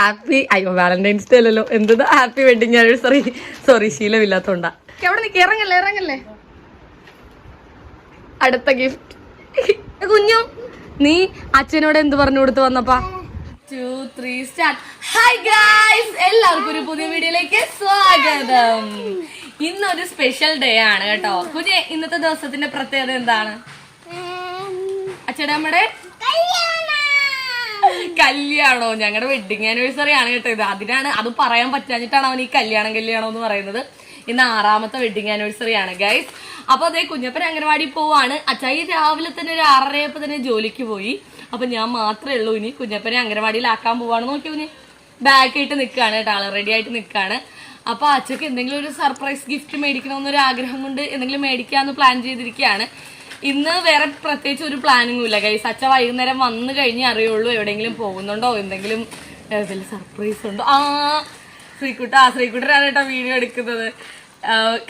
Happy അയ്യോ Valentine's day അല്ലല്ലോ. എന്തത് ഹാപ്പി വെഡിങ് ആനിവേഴ്സറി സോറി ശീലമില്ലാത്തോണ്ടാ. എവിടെ നിൽക്കി ഇറങ്ങല്ലേ ഇറങ്ങല്ലേ? അടുത്ത ഗിഫ്റ്റ് കുഞ്ഞു നീ അച്ഛനോട് എന്ത് പറഞ്ഞു കൊടുത്തു വന്നപ്പാ? Two three start hi guys എല്ലാവർക്കും ഒരു പുതിയ വീഡിയോയിലേക്ക് സ്വാഗതം. ഇന്നൊരു സ്പെഷ്യൽ ഡേ ആണ് കേട്ടോ. കുഞ്ഞെ ഇന്നത്തെ ദിവസത്തിന്റെ പ്രത്യേകത എന്താണ്? അച്ഛടെ അമ്മയുടെ കല്യാണോ? ഞങ്ങളുടെ വെഡിങ് ആനിവേഴ്സറി ആണ് കേട്ടോ ഇത്. അതിനാണ് അത് പറയാൻ പറ്റാഞ്ഞിട്ടാണ് അവൻ ഈ കല്യാണം കല്യാണം എന്ന് പറയുന്നത്. ഇന്ന് ആറാമത്തെ വെഡിങ് ആനിവേഴ്സറി ആണ് ഗൈസ് അപ്പൊ അതേ കുഞ്ഞപ്പൻ അംഗനവാടി പോവാണ്. അച്ചായി രാവിലെ തന്നെ ഒരു ആറരയപ്പോ തന്നെ ജോലിക്ക് പോയി. അപ്പൊ ഞാൻ മാത്രമേ ഉള്ളൂ. ഇനി കുഞ്ഞപ്പനെ അംഗനവാടിയിലാക്കാൻ പോവാണ്. നോക്കി ബാക്ക് ആയിട്ട് നിൽക്കുകയാണ് കേട്ടോ. ആൾ റെഡി ആയിട്ട് നിൽക്കുകയാണ് അപ്പൊ അച്ഛക്ക് എന്തെങ്കിലും ഒരു സർപ്രൈസ് ഗിഫ്റ്റ് മേടിക്കണമെന്നൊരു ആഗ്രഹം കൊണ്ട് എന്തെങ്കിലും മേടിക്കാന്ന് പ്ലാൻ ചെയ്തിരിക്കുകയാണ് ഇന്ന് വേറെ പ്രത്യേകിച്ച് ഒരു പ്ലാനിങ്ങും ഇല്ല ഗൈസ് അച്ഛ വൈകുന്നേരം വന്നു കഴിഞ്ഞേ അറിയുള്ളൂ എവിടെയെങ്കിലും പോകുന്നുണ്ടോ എന്തെങ്കിലും സർപ്രൈസ് ഉണ്ടോ? ആ ശ്രീക്കുട്ട ആ ശ്രീക്കുട്ടരാണ് കേട്ടോ വീഡിയോ എടുക്കുന്നത്.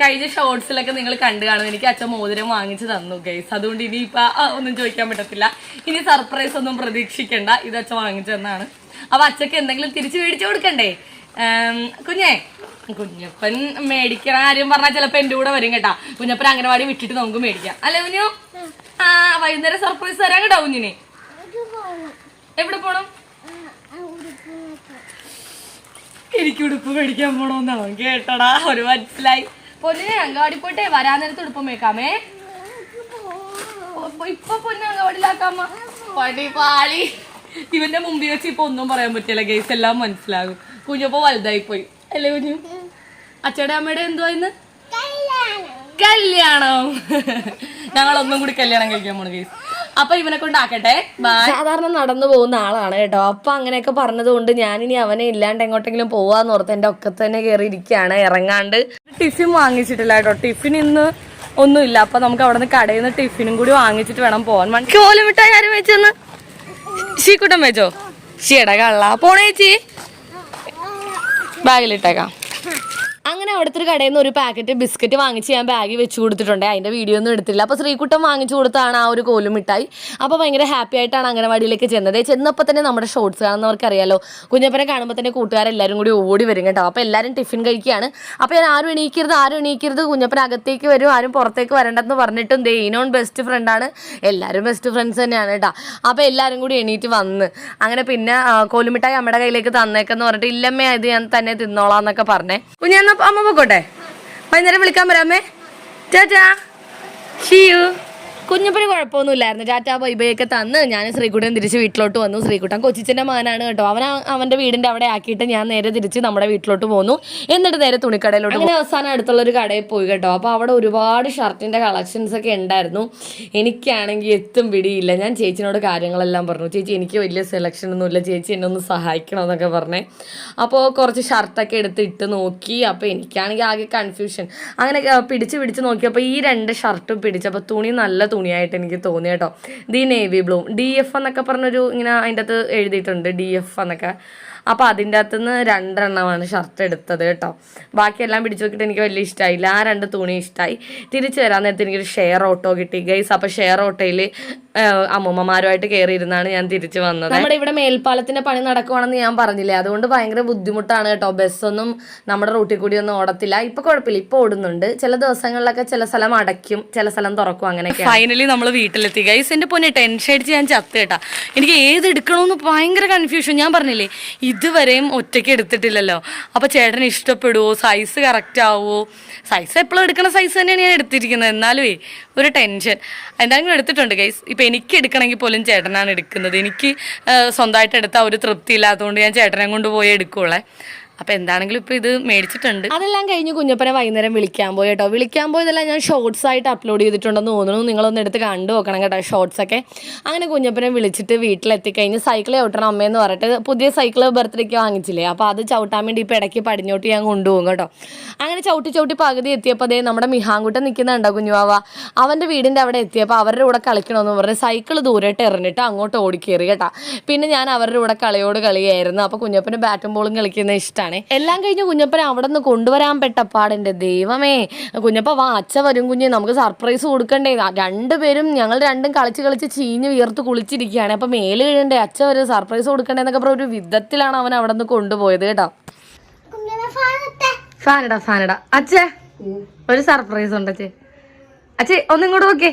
കഴിഞ്ഞ ഷോർട്സിലൊക്കെ നിങ്ങൾ കണ്ടു കാണും. എനിക്ക് അച്ഛൻ മോതിരം വാങ്ങിച്ചു തന്നു ഗൈസ് അതുകൊണ്ട് ഇനി ഒന്നും ചോദിക്കാൻ പറ്റത്തില്ല. ഇനി സർപ്രൈസ് ഒന്നും പ്രതീക്ഷിക്കണ്ട. ഇത് അച്ഛൻ വാങ്ങിച്ചു തന്നാണ്. അപ്പൊ അച്ഛക്ക് എന്തെങ്കിലും തിരിച്ചു മേടിച്ചു കൊടുക്കണ്ടേ? കുഞ്ഞേ. കുഞ്ഞപ്പൻ മേടിക്കണ കാര്യം പറഞ്ഞാൽ ചിലപ്പോ എന്റെ കൂടെ വരും കേട്ടാ. കുഞ്ഞപ്പൻ അംഗനവാടി വിട്ടിട്ട് നമുക്ക് മേടിക്കാം. അല്ലേ കുഞ്ഞു? ആ വൈകുന്നേരം സർപ്രൈസ് തരാൻ കേട്ടോ കുഞ്ഞിനെ. എവിടെ പോണം? എനിക്ക് ഉടുപ്പ് മേടിക്കാൻ പോണോന്നാണ് കേട്ടടാ ഒരു മനസ്സിലായി. പൊന്നിനെ അങ്കവാടി പോയിട്ടേ വരാൻ നേരത്ത് ഉടുപ്പ് മേക്കാമേ. ഇപ്പൊ- പൊന്നെ അങ്കവാടിയിലാക്കാമി പടി പാളി. ഇവന്റെ മുമ്പിൽ വെച്ച് ഇപ്പൊ ഒന്നും പറയാൻ പറ്റില്ല ഗേസ് എല്ലാം മനസ്സിലാകും. കുഞ്ഞപ്പോ വലുതായി പോയി അല്ലേ കുഞ്ഞു? അച്ഛടെ അമ്മയുടെ എന്തുവാ ഇന്ന്? കല്യാണം. ഞങ്ങൾ ഒന്നും കൂടി കല്യാണം കഴിക്കാൻ പോണു ഗേസ് അപ്പൊ ഇവനെ കൊണ്ടാക്കട്ടെ. സാധാരണ നടന്നു പോകുന്ന ആളാണ് കേട്ടോ. അപ്പൊ അങ്ങനെയൊക്കെ പറഞ്ഞതുകൊണ്ട് ഞാനിനി അവനെ ഇല്ലാണ്ട് എങ്ങോട്ടെങ്കിലും പോവാന്ന് ഓർത്ത് എന്റെ ഒക്കെ തന്നെ കയറി ഇരിക്കുകയാണ് ഇറങ്ങാണ്ട്. ടിഫിൻ വാങ്ങിച്ചിട്ടില്ല കേട്ടോ. ടിഫിൻ ഇന്ന് ഒന്നുമില്ല അപ്പൊ നമുക്ക് അവിടെ നിന്ന് കടയിൽ നിന്ന് ടിഫിനും കൂടി വാങ്ങിച്ചിട്ട് വേണം പോവാൻ. ചോല വിട്ടാ ആരും വെച്ചെന്ന് ശീക്കുട്ടം വെച്ചോ ഷീട കള്ള. പോണേച്ചി ബാഗിലിട്ടേക്കാം. അങ്ങനെ അവിടുത്തെ ഒരു കടയിൽ നിന്ന് ഒരു പാക്കറ്റ് ബിസ്ക്കറ്റ് വാങ്ങിച്ച് ഞാൻ ബാഗിൽ വെച്ച് കൊടുത്തിട്ടുണ്ട്. അതിന്റെ വീഡിയോ ഒന്നും എടുത്തില്ല. അപ്പോൾ ശ്രീകുട്ടം വാങ്ങിച്ചു കൊടുത്താണ് ആ ഒരു കോലും മിഠായി. അപ്പോൾ ഭയങ്കര ഹാപ്പി ആയിട്ടാണ് അംഗനവാടിയിലേക്ക് ചെന്നത്. ചെന്നപ്പോൾ തന്നെ നമ്മുടെ ഷോർട്സ് കാണുന്നവർക്കറിയാലോ. കുഞ്ഞപ്പനെ കാണുമ്പോൾ തന്നെ കൂട്ടുകാരെല്ലാവരും കൂടി ഓടി വരും കേട്ടോ. അപ്പോൾ എല്ലാവരും ടിഫിൻ കഴിക്കുകയാണ്. അപ്പോൾ ഞാൻ ആരും എണീക്കരുത് ആരും എണീക്കരുത്. കുഞ്ഞപ്പൻ അകത്തേക്ക് വരും ആരും പുറത്തേക്ക് വരണ്ടെന്ന് പറഞ്ഞിട്ടും ദേ ഇനോൺ ബെസ്റ്റ് ഫ്രണ്ടാണ് എല്ലാവരും ബെസ്റ്റ് ഫ്രണ്ട്സ് തന്നെയാണ് കേട്ടോ. അപ്പോൾ എല്ലാവരും കൂടി എണീറ്റ് വന്ന്. അങ്ങനെ പിന്നെ കോലുമിഠായി നമ്മുടെ കയ്യിലേക്ക് തന്നേക്കെന്ന് പറഞ്ഞിട്ട് ഇല്ലമ്മേ ഇത് ഞാൻ തന്നെ തിന്നോളാം എന്നൊക്കെ പറഞ്ഞേ. കുഞ്ഞാ അമ്മ പൊക്കോട്ടെ വൈകുന്നേരം വിളിക്കാൻ വരാമേ ചേച്ചാ ഷിയു കുഞ്ഞപ്പന് കുഴപ്പമൊന്നുമില്ലായിരുന്നു. ടാറ്റാ വൈബയൊക്കെ തന്ന് ഞാൻ ശ്രീകുട്ടൻ തിരിച്ച് വീട്ടിലോട്ട് വന്നു. ശ്രീകുട്ടൻ കൊച്ചിച്ചന്റെ മകനാണ് കേട്ടോ. അവൻ ആ- അവന്റെ വീടിന്റെ അവിടെ ആക്കിയിട്ട് ഞാൻ നേരെ തിരിച്ച് നമ്മുടെ വീട്ടിലോട്ട് പോന്നു. എന്നിട്ട് നേരെ തുണിക്കടയിലോട്ട് അങ്ങനെ അവസാനം അടുത്തുള്ള ഒരു കടയിൽ പോയി കേട്ടോ. അപ്പോൾ അവിടെ ഒരുപാട് ഷർട്ടിന്റെ കളക്ഷൻസ് ഒക്കെ ഉണ്ടായിരുന്നു. എനിക്കാണെങ്കിൽ എത്തും പിടിയില്ല. ഞാൻ ചേച്ചിനോട് കാര്യങ്ങളെല്ലാം പറഞ്ഞു. ചേച്ചി എനിക്ക് വലിയ സെലക്ഷൻ ഒന്നുമില്ല ചേച്ചി എന്നെ ഒന്ന് സഹായിക്കണം എന്നൊക്കെ പറഞ്ഞേ. അപ്പോൾ കുറച്ച് ഷർട്ടൊക്കെ എടുത്ത് ഇട്ട് നോക്കി. അപ്പോൾ എനിക്കാണെങ്കിൽ ആകെ കൺഫ്യൂഷൻ അങ്ങനെ പിടിച്ച് പിടിച്ച് നോക്കിയപ്പോൾ ഈ രണ്ട് ഷർട്ടും പിടിച്ചപ്പോൾ തുണി നല്ല തുണിയായിട്ട് എനിക്ക് തോന്നി കേട്ടോ the navy blue. D F എന്നൊക്കെ പറഞ്ഞൊരു ഇങ്ങനെ അതിന്റെ അകത്ത് എഴുതിയിട്ടുണ്ട്. ഡി എഫ് എന്നൊക്കെ. അപ്പോൾ അതിന്റെ അകത്തുനിന്ന് രണ്ടെണ്ണമാണ് ഷർട്ട് എടുത്തത് കേട്ടോ. ബാക്കിയെല്ലാം പിടിച്ചു നോക്കിയിട്ട് എനിക്ക് വലിയ ഇഷ്ടമായില്ല ആ രണ്ട് തുണി ഇഷ്ടമായി തിരിച്ചു വരാൻ നേരത്തെ എനിക്കൊരു ഷെയർ ഓട്ടോ കിട്ടി ഗൈസ് അപ്പോൾ ഷെയർ ഓട്ടോയിൽ അമ്മൂമ്മമാരുമായിട്ട് കയറിയിരുന്നാണ് ഞാൻ തിരിച്ചു വന്നത്. നമ്മുടെ ഇവിടെ മേൽപ്പാലത്തിന്റെ പണി നടക്കുവാണെന്ന് ഞാൻ പറഞ്ഞില്ലേ? അതുകൊണ്ട് ഭയങ്കര ബുദ്ധിമുട്ടാണ് കേട്ടോ. ബസ്സൊന്നും നമ്മുടെ റൂട്ടിൽ കൂടി ഒന്നും ഓടത്തില്ല. ഇപ്പൊ കുഴപ്പമില്ല. ഇപ്പൊ ഓടുന്നുണ്ട്. ചില ദിവസങ്ങളിലൊക്കെ ചില സ്ഥലം അടയ്ക്കും ചില സ്ഥലം തുറക്കും അങ്ങനെയൊക്കെ ഫൈനലി നമ്മൾ വീട്ടിലെത്തി. ഗൈസ് എന്റെ പൊന്നെ ടെൻഷൻ അടിച്ച് ഞാൻ ചത്ത് കേട്ടാ. എനിക്ക് ഏത് എടുക്കണമെന്ന് ഭയങ്കര കൺഫ്യൂഷൻ ഞാൻ പറഞ്ഞില്ലേ ഇതുവരെയും ഒറ്റയ്ക്ക് എടുത്തിട്ടില്ലല്ലോ. അപ്പൊ ചേട്ടന് ഇഷ്ടപ്പെടുവോ? സൈസ് കറക്റ്റ് ആവുമോ സൈസ് എപ്പോഴും എടുക്കുന്ന സൈസ് തന്നെയാണ് ഞാൻ എടുത്തിരിക്കുന്നത്. എന്നാലും ഒരു ടെൻഷൻ എന്തായാലും എടുത്തിട്ടുണ്ട് ഗൈസ് ഇപ്പൊ എനിക്ക് എടുക്കണമെങ്കിൽ പോലും ചേട്ടനാണ് എടുക്കുന്നത്. എനിക്ക് സ്വന്തമായിട്ട് എടുത്താൽ ഒരു തൃപ്തി ഇല്ലാത്തതുകൊണ്ട് ഞാൻ ചേട്ടനെ കൊണ്ട് പോയി എടുക്കുള്ളേ. അപ്പൊ എന്താണെങ്കിലും ഇപ്പൊ ഇത് മേടിച്ചിട്ടുണ്ട്. അതെല്ലാം കഴിഞ്ഞ് കുഞ്ഞപ്പനെ വൈകുന്നേരം വിളിക്കാൻ പോയി കേട്ടോ. വിളിക്കാൻ പോയതെല്ലാം ഞാൻ ഷോർട്സ് ആയിട്ട് അപ്ലോഡ് ചെയ്തിട്ടുണ്ടെന്ന് തോന്നുന്നു. നിങ്ങളൊന്ന് എടുത്ത് കണ്ടു നോക്കണം കേട്ടോ ഷോർട്സ് ഒക്കെ. അങ്ങനെ കുഞ്ഞപ്പനെ വിളിച്ചിട്ട് വീട്ടിലെത്തി കഴിഞ്ഞ് സൈക്കിൾ ചവിട്ടണം അമ്മയെന്ന് പറഞ്ഞിട്ട് പുതിയ സൈക്കിൾ ബർത്ത്ഡേക്ക് വാങ്ങിച്ചില്ലേ? അപ്പോൾ അത് ചവിട്ടാൻ വേണ്ടി ഇപ്പൊ ഇടയ്ക്ക് പടിഞ്ഞോട്ട് ഞാൻ കൊണ്ടുപോകും കേട്ടോ. അങ്ങനെ ചവിട്ടി ചവിട്ടി പകുതി എത്തിയപ്പോൾ അതേ നമ്മുടെ മിഹാങ്കുട്ടൻ നിൽക്കുന്നുണ്ടോ കുഞ്ഞുവാവ അവന്റെ വീടിന്റെ അവിടെ എത്തിയപ്പോൾ അവരുടെ കൂടെ കളിക്കണമെന്ന് പറഞ്ഞ് സൈക്കിൾ ദൂരമായിട്ട് എറിഞ്ഞിട്ട് അങ്ങോട്ട് ഓടിക്കേറി കേട്ടോ. പിന്നെ ഞാൻ അവരുടെ കൂടെ കളിയോട് കളിയായിരുന്നു. അപ്പോൾ കുഞ്ഞപ്പന് ബാറ്റും ബോളും കളിക്കുന്നത് ഇഷ്ടമാണ് ഇരിക്കുകയാണ് എല്ലാം കഴിഞ്ഞ് കുഞ്ഞപ്പനെ അവിടെ നിന്ന് കൊണ്ടുവരാൻ പെട്ടപ്പാടെന്റെ ദൈവമേ. കുഞ്ഞപ്പ വാ അച്ഛ വരും കുഞ്ഞ് നമുക്ക് സർപ്രൈസ് കൊടുക്കണ്ടേ. രണ്ടുപേരും ഞങ്ങൾ രണ്ടും കളിച്ച് കളിച്ച് ചീഞ്ഞ് വിയർത്ത് കുളിച്ചിരിക്കുകയാണ്. അപ്പൊ മേൽ കഴിയണ്ടേ അച്ഛ ഒരു സർപ്രൈസ് കൊടുക്കണ്ടേ എന്നൊക്കെ പറഞ്ഞ ഒരു വിധത്തിലാണ് അവൻ അവിടെ നിന്ന് കൊണ്ടുപോയത് കേട്ടോ. ഫാനടാ ഫാനടാ അച്ഛേ ഒരു സർപ്രൈസ് ഉണ്ട് അച്ഛേ. അച്ഛേ ഒന്നിങ്ങോട്ട് നോക്കേ.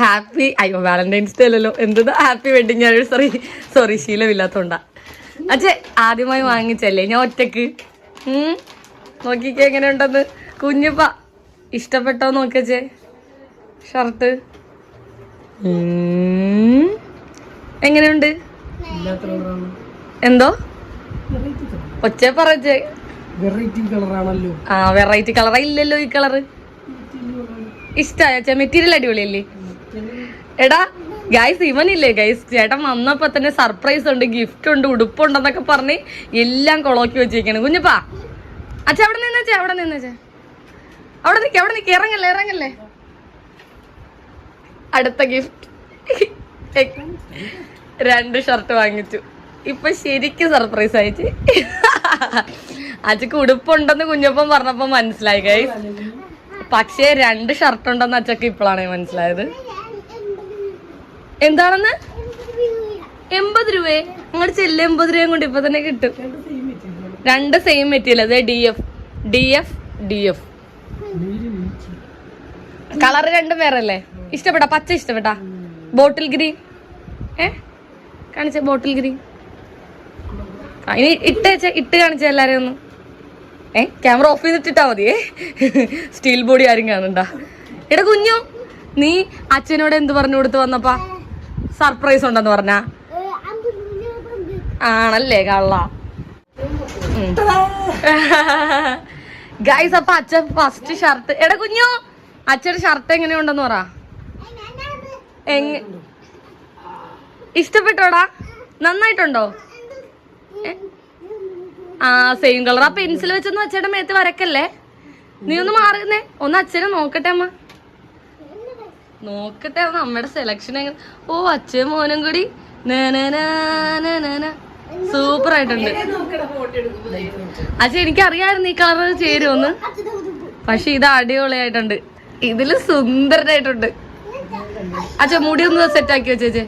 ഹാപ്പി അയ്യോ വാലന്റൈൻസ് ഡേ അല്ലല്ലോ. എന്തോ ഹാപ്പി വെഡിങ് ആനിവേഴ്സറി സോറി ശീലമില്ലാത്തോണ്ടാ. അച്ഛേ ആദ്യമായി വാങ്ങിച്ചല്ലേ? ഞാൻ ഒറ്റയ്ക്ക്. നോക്കിക്കേ എങ്ങനെ ഉണ്ടെന്ന് കുഞ്ഞിപ്പ ഇഷ്ടപ്പെട്ടോ നോക്കച്ചേ ഷർട്ട്. എങ്ങനെയുണ്ട്? എന്തോ? ഒച്ച പറച്ചേ വെറൈറ്റി കളറാണല്ലോ. ആ വെറൈറ്റി കളറാ. ഇല്ലല്ലോ ഈ കളറ്. ഇഷ്ടായ മെറ്റീരിയൽ അടിപൊളിയല്ലേ? എടാ ഗൈസ് ഇവനില്ലേ? ഗൈസ് ചേട്ടൻ വന്നപ്പോ തന്നെ സർപ്രൈസ് ഉണ്ട് ഗിഫ്റ്റ് ഉണ്ട് ഉടുപ്പുണ്ടെന്നൊക്കെ പറഞ്ഞ് എല്ലാം കൊളോക്കി വെച്ചിരിക്കണം കുഞ്ഞപ്പാ അച്ഛ അവിടെ നിന്നേ അവിടെ നിന്നേ അവിടെ നിക്ക് അവിടെ നിക്ക് ഇറങ്ങല്ലേ ഇറങ്ങല്ലേ? അടുത്ത ഗിഫ്റ്റ് രണ്ട് ഷർട്ട് വാങ്ങിച്ചു. ഇപ്പൊ ശരിക്കും സർപ്രൈസ് ആയിട്ട്. അച്ഛക്ക് ഉടുപ്പുണ്ടെന്ന് കുഞ്ഞപ്പം പറഞ്ഞപ്പോ മനസ്സിലായി ഗൈസ് പക്ഷേ രണ്ട് ഷർട്ട് ഉണ്ടെന്ന് അച്ഛക്ക് ഇപ്പോഴാണ് മനസ്സിലായത്. എന്താണെന്ന്? എൺപത് രൂപയെ. അങ്ങോട്ട് ചെല്ല് എൺപത് രൂപയും കൊണ്ട് ഇപ്പൊ തന്നെ കിട്ടും. രണ്ട് സെയിം മെറ്റീരിയൽ അതെ D F D F D F colour രണ്ടും വേറെ അല്ലേ ഇഷ്ടപ്പെട്ടാ പച്ച ഇഷ്ടപ്പെട്ടാ ബോട്ടിൽ ഗ്രീൻ ഏ? കാണിച്ച ബോട്ടിൽ ഗ്രീൻ ഇനി ഇട്ട് വെച്ച ഇട്ട് കാണിച്ച എല്ലാരെയും ഒന്ന്. ഏ ക്യാമറ ഓഫ് ചെയ്തിട്ടിട്ടാ മതിയേ സ്റ്റീൽ ബോഡി ആരും കാണണ്ട. എടാ കുഞ്ഞു നീ അച്ഛനോട് എന്ത് പറഞ്ഞു കൊടുത്ത് വന്നപ്പാ? സർപ്രൈസ് ഉണ്ടെന്ന് പറഞ്ഞ? ആണല്ലേ കള്ള. ഗൈസ് അപ്പൊ അച്ഛൻ ഫസ്റ്റ് ഷർട്ട് എടാ കുഞ്ഞു അച്ഛന്റെ ഷർട്ട് എങ്ങനെയുണ്ടെന്ന് പറ. ഇഷ്ടപ്പെട്ടോടാ നന്നായിട്ടുണ്ടോ? ആ സെയിം കളർ ആ പെൻസിൽ വെച്ചൊന്നും അച്ഛയുടെ മേത്ത് വരക്കല്ലേ? നീ ഒന്ന് മാറുന്നേ ഒന്ന് അച്ഛനെ നോക്കട്ടെ അമ്മ. നോക്കട്ടെ നമ്മുടെ സെലക്ഷൻ എങ്ങനെ? ഓ അച്ഛൻ മോനും കൂടി. സൂപ്പർ ആയിട്ടുണ്ട്. അച്ഛൻ എനിക്കറിയായിരുന്നു ഈ കളർ ചേരുമെന്ന് പക്ഷെ ഇത് അടിപൊളിയായിട്ടുണ്ട്. ഇതിൽ സുന്ദരനായിട്ടുണ്ട്. അച്ഛ മുടി ഒന്ന് സെറ്റ് ആക്കി വെച്ചേച്ചേ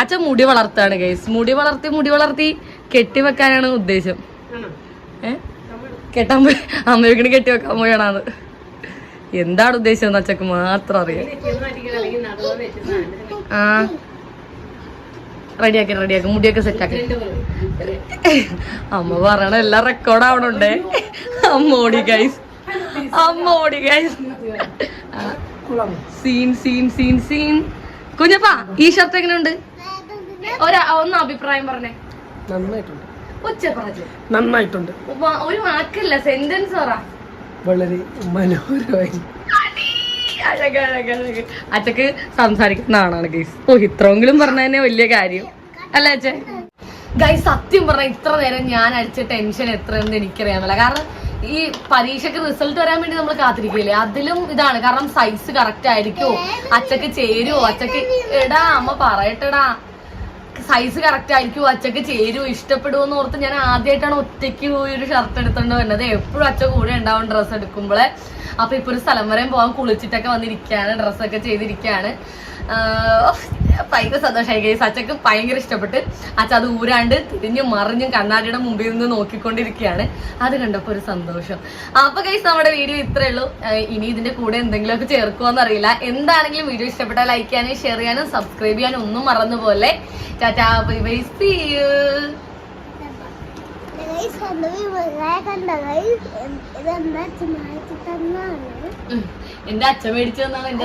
അച്ഛൻ. മുടി വളർത്താണ് ഗൈസ് മുടി വളർത്തി മുടി വളർത്തി കെട്ടിവെക്കാനാണ് ഉദ്ദേശം. ഏ? കെട്ടാൻ പോയി. അമ്മയൊക്കെ കെട്ടിവെക്കാൻ പോയാണത് എന്താണ് ഉദ്ദേശം എന്ന് അച്ഛക്ക് മാത്രം അറിയാം. ആ. റെഡിയാക്കി റെഡിയാക്കി. മുടിയൊക്കെ സെറ്റാക്കി അമ്മ പറയണ എല്ലാം റെക്കോർഡ് ആവണുണ്ടേ. അമ്മ ഓടി ഗൈസ് അമ്മ ഓടി guys scene scene scene scene. കുഞ്ഞപ്പാ ഈ ഷർട്ട് എങ്ങനെയുണ്ട്? ഒരാ ഒന്ന് അഭിപ്രായം പറഞ്ഞേ. നന്നായിട്ടുണ്ട്. ഒച്ച പറഞ്ഞു നന്നായിട്ടുണ്ട്. ഒരു വാക്കല്ല സെന്റൻസ് പറ. വളരെ മനോഹരമായി. അച്ഛക്ക് സംസാരിക്കുന്ന ആളാണ് ഗൈസ് ഓ ഇത്രയെങ്കിലും പറഞ്ഞ തന്നെ വലിയ കാര്യം. അല്ല അച്ഛ ഗൈസ് സത്യം പറഞ്ഞ ഇത്ര നേരം ഞാൻ അടിച്ച ടെൻഷൻ എത്ര എത്രയെന്ന് എനിക്കറിയാമല്ല കാരണം ഈ പരീക്ഷയ്ക്ക് റിസൾട്ട് വരാൻ വേണ്ടി നമ്മൾ കാത്തിരിക്കില്ലേ അതിലും ഇതാണ്. കാരണം സൈസ് കറക്റ്റ് ആയിരിക്കുമോ അച്ഛക്ക് ചേരുവോ? അച്ഛക്ക് എടാ അമ്മ പറയട്ടെടാ. സൈസ് കറക്റ്റ് ആയിരിക്കും അച്ഛക്ക് ചേരുവോ ഇഷ്ടപ്പെടുവോ എന്ന് ഓർത്ത് ഞാൻ ആദ്യമായിട്ടാണ് ഒറ്റയ്ക്ക് പോയി ഒരു ഷർട്ട് എടുത്തോണ്ട് വരുന്നത്. എപ്പോഴും അച്ഛൻ കൂടെ ഉണ്ടാവും ഡ്രസ്സ് എടുക്കുമ്പോഴേ അപ്പൊ ഇപ്പൊ ഒരു സ്ഥലം വരെയും പോകാൻ കുളിച്ചിട്ടൊക്കെ വന്നിരിക്കുകയാണ് ഡ്രസ്സൊക്കെ ചെയ്തിരിക്കുകയാണ് ഭയങ്കര സന്തോഷമായി ഗൈസ് അച്ഛക്ക് ഭയങ്കര ഇഷ്ടപ്പെട്ട്. അച്ഛ അത് ഊരാണ്ട് തിരിഞ്ഞും മറിഞ്ഞും കണ്ണാടിയുടെ മുമ്പിൽ നിന്ന് നോക്കിക്കൊണ്ടിരിക്കുകയാണ്. അത് കണ്ടപ്പോൾ ഒരു സന്തോഷം. അപ്പൊ ഗൈസ് നമ്മുടെ വീഡിയോ ഇത്രേ ഉള്ളൂ. ഇനി ഇതിന്റെ കൂടെ എന്തെങ്കിലുമൊക്കെ ചേർക്കുമോന്ന് അറിയില്ല എന്താണെങ്കിലും വീഡിയോ ഇഷ്ടപ്പെട്ടാൽ ലൈക്ക് ചെയ്യാനും ഷെയർ ചെയ്യാനും സബ്സ്ക്രൈബ് ചെയ്യാനും ഒന്നും മറന്നു പോലെ tata bye bye see you ഇതെന്താ ചുമ്മാ തന്നാണ്? എന്റെ അച്ഛൻ മേടിച്ചു തന്നാണ് എന്റെ